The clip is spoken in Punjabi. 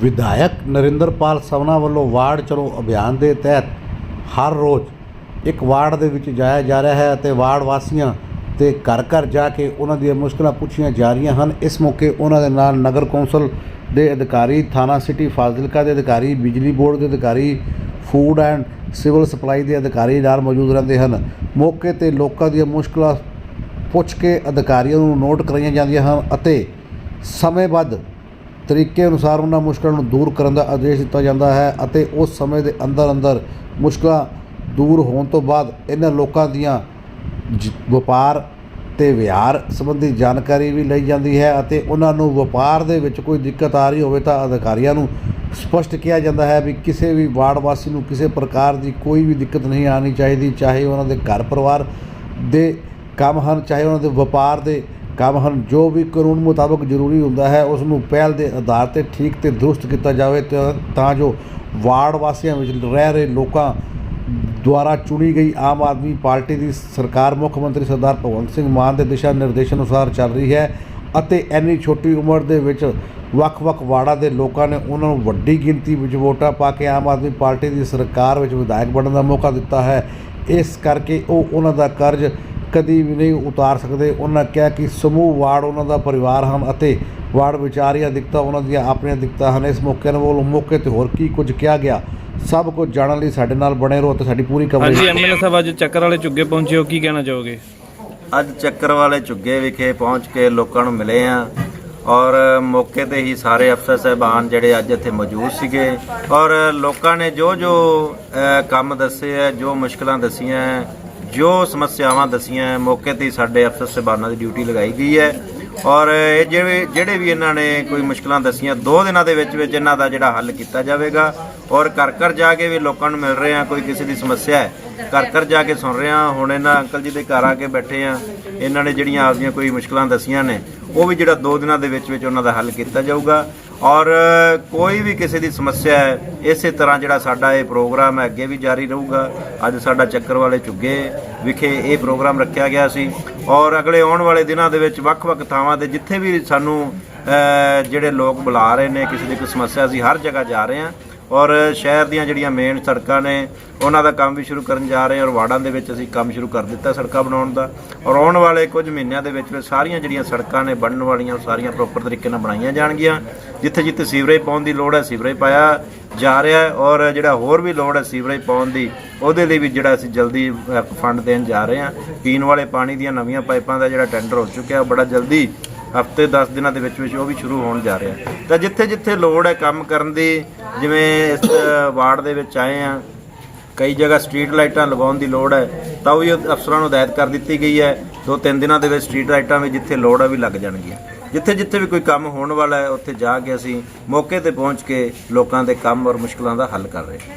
ਵਿਧਾਇਕ ਨਰਿੰਦਰਪਾਲ ਸਵਨਾ ਵੱਲੋਂ ਵਾਰਡ ਚਲੋ ਅਭਿਆਨ ਦੇ ਤਹਿਤ ਹਰ ਰੋਜ਼ ਇੱਕ ਵਾਰਡ ਦੇ ਵਿੱਚ ਜਾਇਆ ਜਾ ਰਿਹਾ ਹੈ ਅਤੇ ਵਾਰਡ ਵਾਸੀਆਂ ਤੇ ਘਰ ਘਰ ਜਾ ਕੇ ਉਹਨਾਂ ਦੀਆਂ ਮੁਸ਼ਕਲਾਂ ਪੁੱਛੀਆਂ ਜਾ ਰਹੀਆਂ ਹਨ। ਇਸ ਮੌਕੇ ਉਹਨਾਂ ਦੇ ਨਾਲ ਨਗਰ ਕੌਂਸਲ ਦੇ ਅਧਿਕਾਰੀ, ਥਾਣਾ ਸਿਟੀ ਫਾਜ਼ਿਲਕਾ ਦੇ ਅਧਿਕਾਰੀ, ਬਿਜਲੀ ਬੋਰਡ ਦੇ ਅਧਿਕਾਰੀ, ਫੂਡ ਐਂਡ ਸਿਵਲ ਸਪਲਾਈ ਦੇ ਅਧਿਕਾਰੀ ਨਾਲ ਮੌਜੂਦ ਰਹਿੰਦੇ ਹਨ। ਮੌਕੇ ਤੇ ਲੋਕਾਂ ਦੀਆਂ ਮੁਸ਼ਕਲਾਂ ਪੁੱਛ ਕੇ ਅਧਿਕਾਰੀਆਂ ਨੂੰ ਨੋਟ ਕਰਾਈਆਂ ਜਾਂਦੀਆਂ ਹਨ ਅਤੇ ਸਮੇਂਬੱਧ ਤਰੀਕੇ ਅਨੁਸਾਰ ਉਹਨਾਂ ਮੁਸ਼ਕਲਾਂ ਨੂੰ ਦੂਰ ਕਰਨ ਦਾ ਆਦੇਸ਼ ਦਿੱਤਾ ਜਾਂਦਾ ਹੈ ਅਤੇ ਉਸ ਸਮੇਂ ਦੇ ਅੰਦਰ ਅੰਦਰ ਮੁਸ਼ਕਲਾਂ ਦੂਰ ਹੋਣ ਤੋਂ ਬਾਅਦ ਇਹਨਾਂ ਲੋਕਾਂ ਦੀਆਂ ਜ- ਵਪਾਰ ਤੇ ਵਿਹਾਰ ਸੰਬੰਧੀ ਜਾਣਕਾਰੀ ਵੀ ਲਈ ਜਾਂਦੀ ਹੈ ਅਤੇ ਉਹਨਾਂ ਨੂੰ ਵਪਾਰ ਦੇ ਵਿੱਚ ਕੋਈ ਦਿੱਕਤ ਆ ਰਹੀ ਹੋਵੇ ਤਾਂ ਅਧਿਕਾਰੀਆਂ ਨੂੰ ਸਪਸ਼ਟ ਕਿਹਾ ਜਾਂਦਾ ਹੈ ਵੀ ਕਿਸੇ ਵੀ ਵਾਰਡ ਵਾਸੀ ਨੂੰ ਕਿਸੇ ਪ੍ਰਕਾਰ ਦੀ ਕੋਈ ਵੀ ਦਿੱਕਤ ਨਹੀਂ ਆਣੀ ਚਾਹੀਦੀ, ਚਾਹੇ ਉਹਨਾਂ ਦੇ ਘਰ ਪਰਿਵਾਰ ਦੇ ਕੰਮ ਹਨ, ਚਾਹੇ ਉਹਨਾਂ ਦੇ ਵਪਾਰ ਦੇ ਕੰਮ ਹਨ। ਜੋ ਵੀ ਕਾਨੂੰਨ ਮੁਤਾਬਕ ਜ਼ਰੂਰੀ ਹੁੰਦਾ ਹੈ, ਉਸ ਨੂੰ ਪਹਿਲ ਦੇ ਆਧਾਰ ਤੇ ਠੀਕ ਤੇ ਦਰੁਸਤ ਕੀਤਾ ਜਾਵੇ ਤਾਂ- ਤਾਂ ਜੋ ਵਾਰਡ ਵਾਸੀਆਂ ਵਿੱਚ ਰਹਿ ਰਹੇ ਲੋਕਾਂ ਦੁਆਰਾ ਚੁਣੀ ਗਈ ਆਮ ਆਦਮੀ ਪਾਰਟੀ ਦੀ ਸਰਕਾਰ, ਮੁੱਖ ਮੰਤਰੀ ਸਰਦਾਰ ਭਗਵੰਤ ਸਿੰਘ ਮਾਨ ਦੇ ਦਿਸ਼ਾ ਨਿਰਦੇਸ਼ਾਂ ਅਨੁਸਾਰ ਚੱਲ ਰਹੀ ਹੈ ਅਤੇ ਇੰਨੀ ਛੋਟੀ ਉਮਰ ਦੇ ਵਿੱਚ ਵੱਖ-ਵੱਖ ਵਾਰਡਾਂ ਦੇ ਲੋਕਾਂ ਨੇ ਉਹਨਾਂ ਨੂੰ ਵੱਡੀ ਗਿਣਤੀ ਵਿੱਚ ਵੋਟਾਂ ਪਾ ਕੇ ਆਮ ਆਦਮੀ ਪਾਰਟੀ ਦੀ ਸਰਕਾਰ ਵਿੱਚ ਵਿਧਾਇਕ ਬਣਨ ਦਾ ਮੌਕਾ ਦਿੱਤਾ ਹੈ। ਇਸ ਕਰਕੇ ਉਹ ਉਹਨਾਂ ਦਾ ਕਰਜ਼ ਕਦੀ ਵੀ ਨਹੀਂ ਉਤਾਰ ਸਕਦੇ। ਉਹਨਾਂ ਕਿਹਾ ਕਿ ਸਮੂਹ ਵਾਰਡ ਉਹਨਾਂ ਦਾ ਪਰਿਵਾਰ ਹਨ ਅਤੇ ਵਾਰਡ ਵਿਚਾਰੀਆਂ ਦਿੱਕਤਾਂ ਉਹਨਾਂ ਦੀਆਂ ਆਪਣੀਆਂ ਦਿੱਕਤਾਂ ਹਨ। ਇਸ ਮੌਕੇ ਨੂੰ ਉਹ ਮੌਕੇ ਤੇ ਹੋਰ ਕੀ ਕੁਝ ਕਿਹਾ ਗਿਆ ਸਭ ਕੁਝ ਜਾਣਨ ਲਈ ਸਾਡੇ ਨਾਲ ਬਣੇ ਰਹੋ ਤੇ ਸਾਡੀ ਪੂਰੀ ਕਵਰੇਜ ਹਾਂਜੀ ਐਮਐਲਏ ਸਾਹਿਬ ਅੱਜ ਚੱਕਰ ਵਾਲੇ ਝੁੱਗੇ ਪਹੁੰਚੇ ਹੋ ਕੀ ਕਹਿਣਾ ਚਾਹੋਗੇ? ਅੱਜ ਚੱਕਰ ਵਾਲੇ ਝੁੱਗੇ ਵਿਖੇ ਪਹੁੰਚ ਕੇ ਲੋਕਾਂ ਨੂੰ ਮਿਲੇ ਆ ਔਰ ਮੌਕੇ ਤੇ ਹੀ ਸਾਰੇ ਅਫਸਰ ਸਹਿਬਾਨ ਜਿਹੜੇ ਅੱਜ ਇੱਥੇ ਮੌਜੂਦ ਸੀਗੇ ਔਰ ਲੋਕਾਂ ਨੇ ਜੋ ਜੋ ਕੰਮ ਦੱਸੇ ਆ ਜੋ ਮੁਸ਼ਕਲਾਂ ਦਸੀਆਂ ਹੈ, ਜੋ ਸਮੱਸਿਆਵਾਂ ਦਸੀਆਂ ਮੌਕੇ ਤੇ ਸਾਡੇ ਅਫਸਰ ਸਹਿਬਾਨਾਂ ਦੀ ਡਿਊਟੀ ਲਗਾਈ ਗਈ ਹੈ। ਔਰ ਇਹ ਜਿਹੜੇ ਜਿਹੜੇ ਵੀ ਇਹਨਾਂ ਨੇ ਕੋਈ ਮੁਸ਼ਕਲਾਂ ਦਸੀਆਂ, ਦੋ ਦਿਨਾਂ ਦੇ ਵਿੱਚ ਵਿੱਚ ਇਹਨਾਂ ਦਾ ਜਿਹੜਾ ਹੱਲ ਕੀਤਾ ਜਾਵੇਗਾ। ਔਰ ਘਰ ਘਰ ਜਾ ਕੇ ਵੀ ਲੋਕਾਂ ਨੂੰ ਮਿਲ ਰਹੇ ਆ ਕੋਈ ਕਿਸੇ ਦੀ ਸਮੱਸਿਆ ਹੈ, ਘਰ ਘਰ ਜਾ ਕੇ ਸੁਣ ਰਹੇ ਆ ਹੁਣ ਇਹਨਾਂ ਅੰਕਲ ਜੀ ਦੇ ਘਰ ਆ ਕੇ ਬੈਠੇ ਆ ਇਹਨਾਂ ਨੇ ਜਿਹੜੀਆਂ ਆਪਦੀਆਂ ਕੋਈ ਮੁਸ਼ਕਲਾਂ ਦਸੀਆਂ ਨੇ, ਉਹ ਵੀ ਜਿਹੜਾ ਦੋ ਦਿਨਾਂ ਦੇ ਵਿੱਚ ਵਿੱਚ ਉਹਨਾਂ ਦਾ ਹੱਲ ਕੀਤਾ ਜਾਊਗਾ। ਔਰ ਕੋਈ ਵੀ ਕਿਸੇ ਦੀ ਸਮੱਸਿਆ ਹੈ, ਇਸੇ ਤਰ੍ਹਾਂ ਜਿਹੜਾ ਸਾਡਾ ਇਹ ਪ੍ਰੋਗਰਾਮ ਹੈ, ਅੱਗੇ ਵੀ ਜਾਰੀ ਰਹੂਗਾ। ਅੱਜ ਸਾਡਾ ਚੱਕਰ ਵਾਲੇ ਝੁੱਗੇ ਵਿਖੇ ਇਹ ਪ੍ਰੋਗਰਾਮ ਰੱਖਿਆ ਗਿਆ ਸੀ। ਔਰ ਅਗਲੇ ਆਉਣ ਵਾਲੇ ਦਿਨਾਂ ਦੇ ਵਿੱਚ ਵੱਖ-ਵੱਖ ਥਾਵਾਂ ਤੇ ਜਿੱਥੇ ਵੀ ਸਾਨੂੰ ਜਿਹੜੇ ਲੋਕ ਬੁਲਾ ਰਹੇ ਨੇ, ਕਿਸੇ ਦੀ ਕੋਈ ਸਮੱਸਿਆ ਸੀ ਹਰ ਜਗ੍ਹਾ ਜਾ ਰਹੇ ਹਾਂ। ਔਰ ਸ਼ਹਿਰ ਦੀਆਂ ਜਿਹੜੀਆਂ ਮੇਨ ਸੜਕਾਂ ਨੇ, ਉਹਨਾਂ ਦਾ ਕੰਮ ਵੀ ਸ਼ੁਰੂ ਕਰਨ ਜਾ ਰਹੇ ਔਰ ਵਾਰਡਾਂ ਦੇ ਵਿੱਚ ਅਸੀਂ ਕੰਮ ਸ਼ੁਰੂ ਕਰ ਦਿੱਤਾ ਸੜਕਾਂ ਬਣਾਉਣ ਦਾ। ਔਰ ਆਉਣ ਵਾਲੇ ਕੁਝ ਮਹੀਨਿਆਂ ਦੇ ਵਿੱਚ ਵਿੱਚ ਸਾਰੀਆਂ ਜਿਹੜੀਆਂ ਸੜਕਾਂ ਨੇ, ਬਣਨ ਵਾਲੀਆਂ, ਸਾਰੀਆਂ ਪ੍ਰੋਪਰ ਤਰੀਕੇ ਨਾਲ ਬਣਾਈਆਂ ਜਾਣਗੀਆਂ। ਜਿੱਥੇ ਜਿੱਥੇ ਸੀਵਰੇਜ ਪਾਉਣ ਦੀ ਲੋੜ ਹੈ, ਸੀਵਰੇਜ ਪਾਇਆ ਜਾ ਰਿਹਾ ਹੈ ਔਰ ਜਿਹੜਾ ਹੋਰ ਵੀ ਲੋੜ ਹੈ ਸੀਵਰੇਜ ਪਾਉਣ ਦੀ, ਉਹਦੇ ਲਈ ਵੀ ਜਿਹੜਾ ਅਸੀਂ ਜਲਦੀ ਫੰਡ ਦੇਣ ਜਾ ਰਹੇ ਹਾਂ। ਪੀਣ ਵਾਲੇ ਪਾਣੀ ਦੀਆਂ ਨਵੀਆਂ ਪਾਈਪਾਂ ਦਾ ਜਿਹੜਾ ਟੈਂਡਰ ਹੋ ਚੁੱਕਿਆ, ਉਹ ਬੜਾ ਜਲਦੀ ਹਫ਼ਤੇ 10 ਦਿਨਾਂ ਦੇ ਵਿੱਚ ਵਿੱਚ ਉਹ ਵੀ ਸ਼ੁਰੂ ਹੋਣ ਜਾ ਰਿਹਾ। ਤਾਂ ਜਿੱਥੇ ਜਿੱਥੇ ਲੋੜ ਹੈ ਕੰਮ ਕਰਨ ਦੀ, ਜਿਵੇਂ ਇਸ ਵਾਰਡ ਦੇ ਵਿੱਚ ਆਏ ਆ ਕਈ ਜਗ੍ਹਾ ਸਟਰੀਟ ਲਾਈਟਾਂ ਲਗਾਉਣ ਦੀ ਲੋੜ ਹੈ, ਤਾਂ ਉਹ ਵੀ ਅਫਸਰਾਂ ਨੂੰ ਹਦਾਇਤ ਕਰ ਦਿੱਤੀ ਗਈ ਹੈ, ਦੋ ਤਿੰਨ ਦਿਨਾਂ ਦੇ ਵਿੱਚ ਸਟਰੀਟ ਲਾਈਟਾਂ ਵੀ ਜਿੱਥੇ ਲੋੜ ਹੈ ਵੀ ਲੱਗ ਜਾਣਗੀਆਂ। ਜਿੱਥੇ ਜਿੱਥੇ ਵੀ ਕੋਈ ਕੰਮ ਹੋਣ ਵਾਲਾ ਹੈ, ਉੱਥੇ ਜਾ ਕੇ ਅਸੀਂ ਮੌਕੇ ਤੇ ਪਹੁੰਚ ਕੇ ਲੋਕਾਂ ਦੇ ਕੰਮ ਔਰ ਮੁਸ਼ਕਲਾਂ ਦਾ ਹੱਲ ਕਰ ਰਹੇ ਹਾਂ।